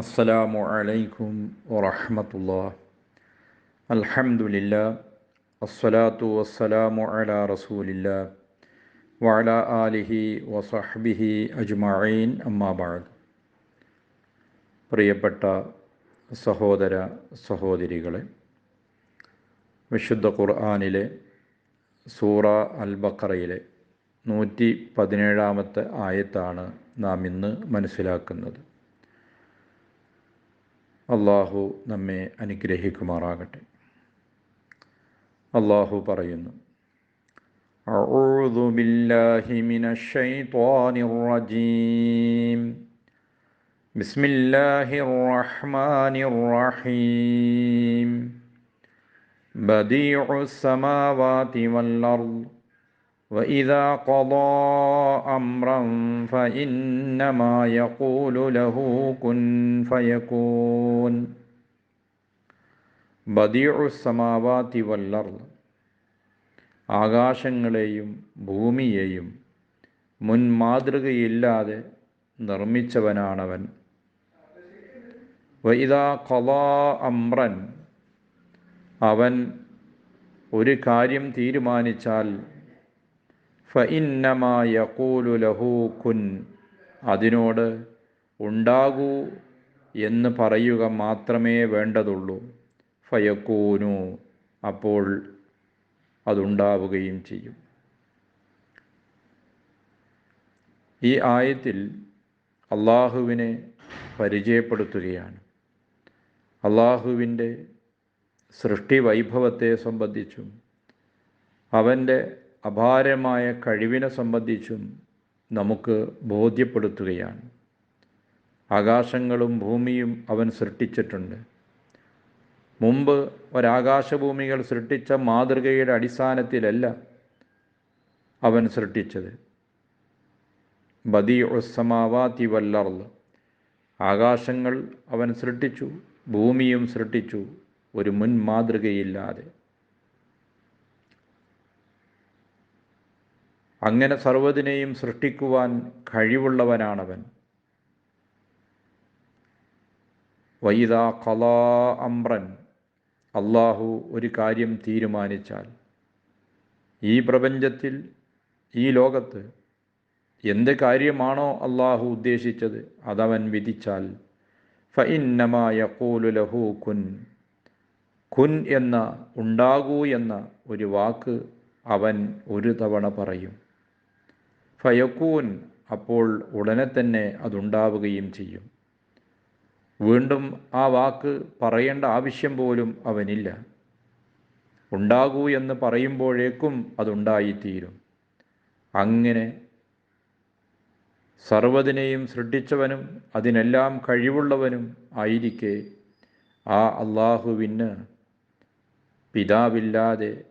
അസ്സലാമു അലൈക്കും വറഹമത്തുള്ള. അൽഹംദുലില്ലാ അസ്സലാത്തു വസ്സലാമു അലാ റസൂലില്ല വഅല ആലിഹി വസഹ്ബിഹി അജ്മഈൻ. അമ്മാബാദ് പ്രിയപ്പെട്ട സഹോദര സഹോദരികളെ വിശുദ്ധ ഖുർആാനിലെ സൂറ അൽ ബക്കറയിലെ നൂറ്റി പതിനേഴാമത്തെ ആയത്താണ് നാം ഇന്ന് മനസ്സിലാക്കുന്നത്. അള്ളാഹു നമ്മെ അനുഗ്രഹിക്കുമാറാകട്ടെ അള്ളാഹു പറയുന്നു أعوذ بالله من الشيطان الرجيم بسم الله الرحمن الرحيم بديع السماوات والأرض وإذا قضى أمرا فإنما يقول له كن فيكون بديع السماوات والأرض ആകാശങ്ങളെയും ഭൂമിയെയും മുൻ മാതൃകയില്ലാതെ നിർമ്മിച്ചവനാണവൻ വൈദാ കലാ അമ്രൻ അവൻ ഒരു കാര്യം തീരുമാനിച്ചാൽ ഫഇന്നമാ യഖൂലു ലഹു കുൻ. അതിനോട് ഉണ്ടാകൂ എന്ന് പറയുക മാത്രമേ വേണ്ടതുള്ളൂ. ഫയക്കൂനു അപ്പോൾ അതുണ്ടാവുകയും ചെയ്യും. ഈ ആയത്തിൽ അള്ളാഹുവിനെ പരിചയപ്പെടുത്തുകയാണ്. അള്ളാഹുവിന്റെ സൃഷ്ടി വൈഭവത്തെ സംബന്ധിച്ചും അവന്റെ അപാരമായ കഴിവിനെ സംബന്ധിച്ചും നമുക്ക് ബോധ്യപ്പെടുത്തുകയാണ്. ആകാശങ്ങളും ഭൂമിയും അവൻ സൃഷ്ടിച്ചിട്ടുണ്ട്. മുമ്പ് ഒരാകാശഭൂമികൾ സൃഷ്ടിച്ച മാതൃകയുടെ അടിസ്ഥാനത്തിലല്ല അവൻ സൃഷ്ടിച്ചത്. ബദി ഒസമാവാത്തി വല്ലർന്ന് ആകാശങ്ങൾ അവൻ സൃഷ്ടിച്ചു ഭൂമിയും സൃഷ്ടിച്ചു ഒരു മുൻ മാതൃകയില്ലാതെ അങ്ങനെ സർവതിനെയും സൃഷ്ടിക്കുവാൻ കഴിവുള്ളവനാണവൻ. വൈദ കലാ അമ്രൻ. അള്ളാഹു ഒരു കാര്യം തീരുമാനിച്ചാൽ ഈ പ്രപഞ്ചത്തിൽ ഈ ലോകത്ത് എന്ത് കാര്യമാണോ അള്ളാഹു ഉദ്ദേശിച്ചത് അതവൻ വിധിച്ചാൽ ഫൈന്നമായ ലഹു കുൻ. കുൻ എന്ന ഉണ്ടാകൂ എന്ന ഒരു വാക്ക് അവൻ ഒരു തവണ പറയും. ഫയക്കൂൻ അപ്പോൾ ഉടനെ തന്നെ അതുണ്ടാവുകയും ചെയ്യും. വീണ്ടും ആ വാക്ക് പറയേണ്ട ആവശ്യം പോലും അവനില്ല. ഉണ്ടാകൂ എന്ന് പറയുമ്പോഴേക്കും അതുണ്ടായിത്തീരും. അങ്ങനെ സർവതിനെയും സൃഷ്ടിച്ചവനും അതിനെല്ലാം കഴിവുള്ളവനും ആയിരിക്കെ ആ അള്ളാഹുവിന് പിതാവില്ലാതെ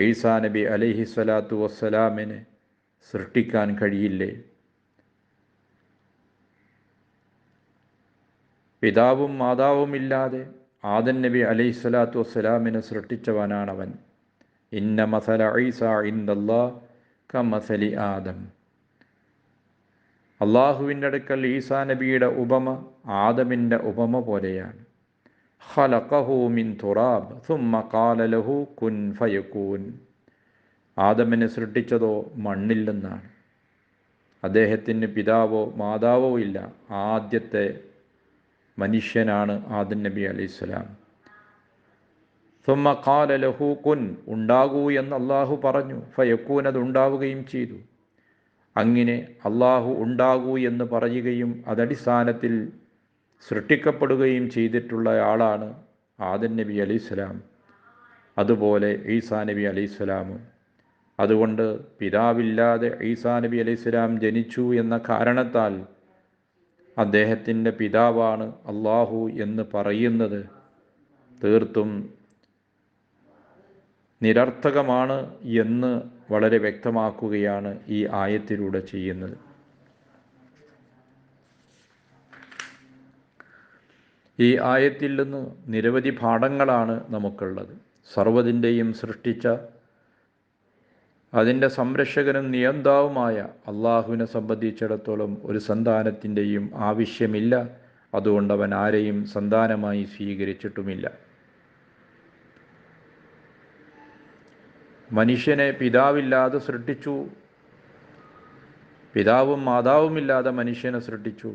ഈസാ നബി അലഹി സ്വലാത്തു വസ്സലാമിനെ സൃഷ്ടിക്കാൻ കഴിയില്ലേ? പിതാവും മാതാവുമില്ലാതെ ആദൻ നബി അലൈഹി സ്വലാത്തു വസ്സലാമിനെ സൃഷ്ടിച്ചവനാണവൻ. ഇന്ന മസല ഐസ ഇന്ദല്ലാ കമസലി ആദം. അള്ളാഹുവിന്റെ അടുക്കൽ ഈസാ നബിയുടെ ഉപമ ആദമിന്റെ ഉപമ പോലെയാണ്. ഖലഖഹു മിൻ തുറാബ് സുമ്മ ഖാല ലഹു കുൻ ഫയക്കൂൻ ആദമിനെ സൃഷ്ടിച്ചതോ മണ്ണിൽ നിന്നാണ് അദ്ദേഹത്തിന് പിതാവോ മാതാവോ ഇല്ല. ആദ്യത്തെ മനുഷ്യനാണ് ആദൻ നബി അലൈഹി സ്വലാം. സുമ്മ കാല ലഹു കുൻ ഉണ്ടാകൂ എന്ന് അള്ളാഹു പറഞ്ഞു. ഫയക്കൂൻ അത് ഉണ്ടാവുകയും ചെയ്തു. അങ്ങനെ അള്ളാഹു ഉണ്ടാകൂ എന്ന് പറയുകയും അതടിസ്ഥാനത്തിൽ സൃഷ്ടിക്കപ്പെടുകയും ചെയ്തിട്ടുള്ള ആളാണ് ആദൻ നബി അലൈഹിസ്സലാം അതുപോലെ ഈസാ നബി അലൈഹിസ്സലാമും അതുകൊണ്ട് പിതാവില്ലാതെ ഈസാ നബി അലൈഹിസ്സലാം ജനിച്ചു എന്ന കാരണത്താൽ അദ്ദേഹത്തിന്റെ പിതാവാണ് അള്ളാഹു എന്ന് പറയുന്നത് തീർത്തും നിരർത്ഥകമാണ് എന്ന് വളരെ വ്യക്തമാക്കുകയാണ് ഈ ആയത്തിലൂടെ ചെയ്യുന്നത്. ഈ ആയത്തിൽ നിന്ന് നിരവധി പാഠങ്ങളാണ് നമുക്കുള്ളത്. സർവതിന്റെയും സൃഷ്ടിച്ച അതിന്റെ സംരക്ഷകനും നിയന്താവുമായ അള്ളാഹുവിനെ സംബന്ധിച്ചിടത്തോളം ഒരു സന്താനത്തിന്റെയും ആവശ്യമില്ല. അതുകൊണ്ട് അവൻ ആരെയും സന്താനമായി സ്വീകരിച്ചിട്ടുമില്ല. മനുഷ്യനെ പിതാവില്ലാതെ സൃഷ്ടിച്ചു. പിതാവും മാതാവുമില്ലാതെ മനുഷ്യനെ സൃഷ്ടിച്ചു.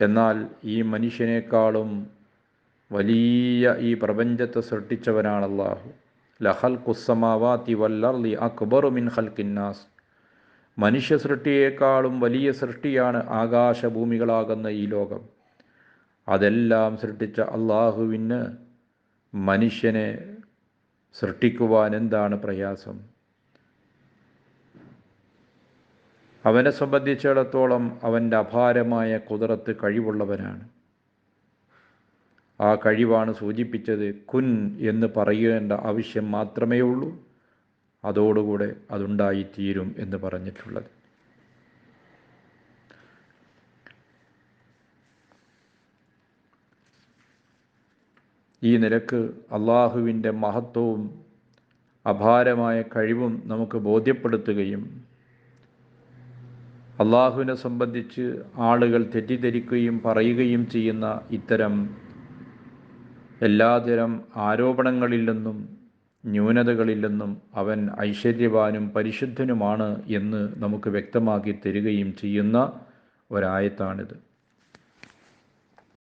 എന്നാൽ ഈ മനുഷ്യനേക്കാളും വലിയ ഈ പ്രപഞ്ചത്തെ സൃഷ്ടിച്ചവനാണ് അള്ളാഹു ലഹൽ കുസ്സമാവാത്തി വല്ലർലി അക്ബറു മിൻ ഹൽക്കിന്നാസ് മനുഷ്യ സൃഷ്ടിയേക്കാളും വലിയ സൃഷ്ടിയാണ് ആകാശഭൂമികളാകുന്ന ഈ ലോകം. അതെല്ലാം സൃഷ്ടിച്ച അള്ളാഹുവിന് മനുഷ്യനെ സൃഷ്ടിക്കുവാൻ എന്താണ് പ്രയാസം? അവനെ സംബന്ധിച്ചിടത്തോളം അവന്റെ അപാരമായ കുതിരത്ത് കഴിവുള്ളവനാണ്. ആ കഴിവാണ് സൂചിപ്പിച്ചത്. കുൻ എന്ന് പറയേണ്ട ആവശ്യം മാത്രമേ ഉള്ളൂ. അതോടുകൂടെ അതുണ്ടായിത്തീരും എന്ന് പറഞ്ഞിട്ടുള്ളത്. ഈ നിരക്ക് അള്ളാഹുവിന്റെ മഹത്വവും അപാരമായ കഴിവും നമുക്ക് ബോധ്യപ്പെടുത്തുകയും അള്ളാഹുവിനെ സംബന്ധിച്ച് ആളുകൾ തെറ്റിദ്ധരിക്കുകയും പറയുകയും ചെയ്യുന്ന ഇത്തരം എല്ലാതരം ആരോപണങ്ങളിൽ നിന്നും ന്യൂനതകളിൽ നിന്നും അവൻ ഐശ്വര്യവാനും പരിശുദ്ധനുമാണ് എന്ന് നമുക്ക് വ്യക്തമാക്കി തരികയും ചെയ്യുന്ന ഒരായത്താണിത്.